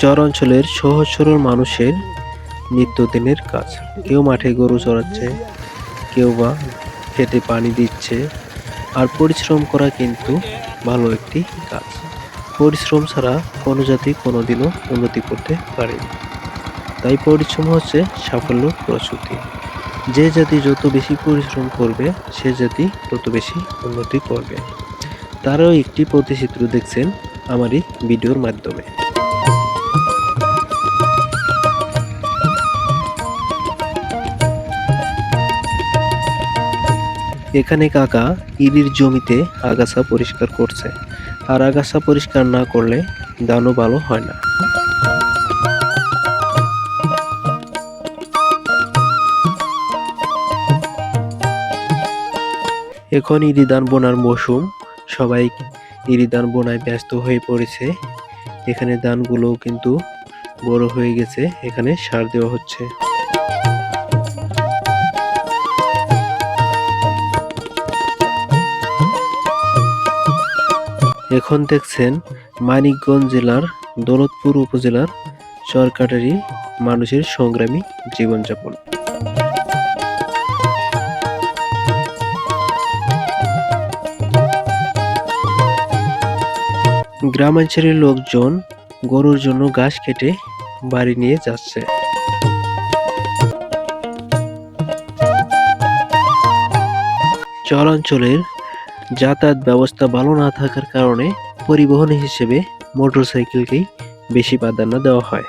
চর অঞ্চলের সহজ সরল মানুষের নিত্যদিনের কাজ। কেউ মাঠে গরু চড়াচ্ছে, কেউ বা খেতে পানি দিচ্ছে, আর পরিশ্রম করা কিন্তু ভালো একটি কাজ। পরিশ্রম ছাড়া কোনো জাতি কোনোদিনও উন্নতি করতে পারেনি। তাই পরিশ্রম হচ্ছে সাফল্য প্রসূতি। যে জাতি যত বেশি পরিশ্রম করবে, সে জাতি তত বেশি উন্নতি করবে। তারও একটি প্রতিচিত্র দেখছেন আমারই ভিডিওর মাধ্যমে। এখানে কাকা ইরির জমিতে আগাছা পরিষ্কার করছে। আর আগাছা পরিষ্কার না করলে ধানও ভালো হয় না। এখন ইরি ধান বোনার মৌসুম। সবাই ইরি ধান বোনায় ব্যস্ত হয়ে পড়েছে। এখানে ধানগুলো কিন্তু বড় হয়ে গেছে। এখানে সার দেওয়া হচ্ছে। এখন দেখছেন মানিকগঞ্জ জেলার, দৌলতপুর উপজেলার চরকাটারি মানুষের সংগ্রামী জীবনযাপন। গ্রামাঞ্চলের লোকজন গরুর জন্য ঘাস কেটে বাড়ি নিয়ে যাচ্ছে। চরাঞ্চলের যাতায়াত ব্যবস্থা ভালো না থাকার কারণে পরিবহন হিসেবে মোটরসাইকেলকেই বেশি প্রাধান্য দেওয়া হয়।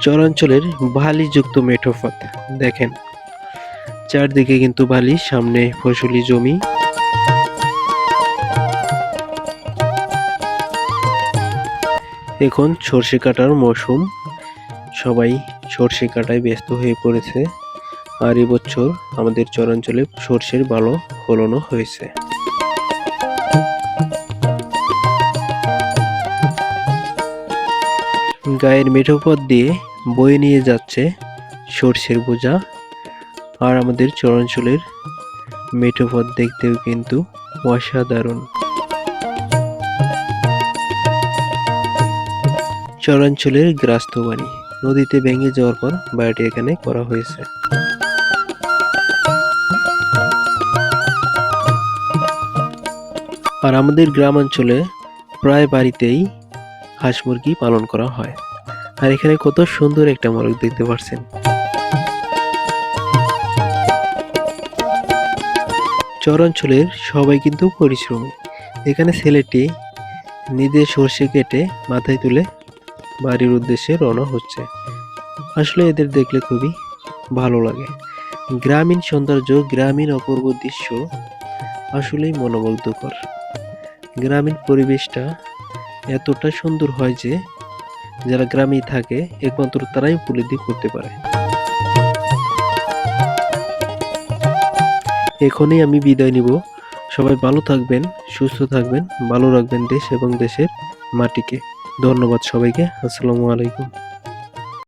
চরাঞ্চলের বালিযুক্ত মেঠোপথ দেখেন। চারদিকে কিন্তু বালি, সামনে ফসলি জমি। এখন সর্ষে কাটার মৌসুম। সবাই সর্ষে কাটায় ব্যস্ত হয়ে পড়েছে। আর এবছর আমাদের চরাঞ্চলে সর্ষের ভালো ফলনও হয়েছে। গায়ের মেঠো পথ দিয়ে বয়ে নিয়ে যাচ্ছে সর্ষের বোঝা। আর আমাদের চরাঞ্চলের মেঠো পথ দেখতেও কিন্তু অসাধারণ। চরাঞ্চলের গ্রাস্ত বাড়ি নদীতে ভেঙে যাওয়ার পর বাড়িটি এখানে করা হয়েছে। আর আমাদের গ্রামাঞ্চলে প্রায় বাড়িতেই হাঁস মুরগি পালন করা হয়। আর এখানে কত সুন্দর একটা মোরগ দেখতে পাচ্ছেন। চরাঞ্চলের সবাই কিন্তু পরিশ্রমী। এখানে ছেলেটি নিজের সর্ষে কেটে মাথায় তুলে বাড়ির উদ্দেশ্যে রওনা হচ্ছে। আসলে এদের দেখলে খুবই ভালো লাগে। গ্রামীণ সৌন্দর্য, গ্রামীণ অপূর্ব দৃশ্য আসলেই মনোমুগ্ধকর। গ্রামীণ পরিবেশটা এতটা সুন্দর হয় যে যারা গ্রামেই থাকে, একমাত্র তারাই উপলব্ধি করতে পারে। এখনই আমি বিদায় নিব। সবাই ভালো থাকবেন, সুস্থ থাকবেন, ভালো রাখবেন দেশ এবং দেশের মাটিকে। ধন্যবাদ সবাইকে। আসসালামু আলাইকুম।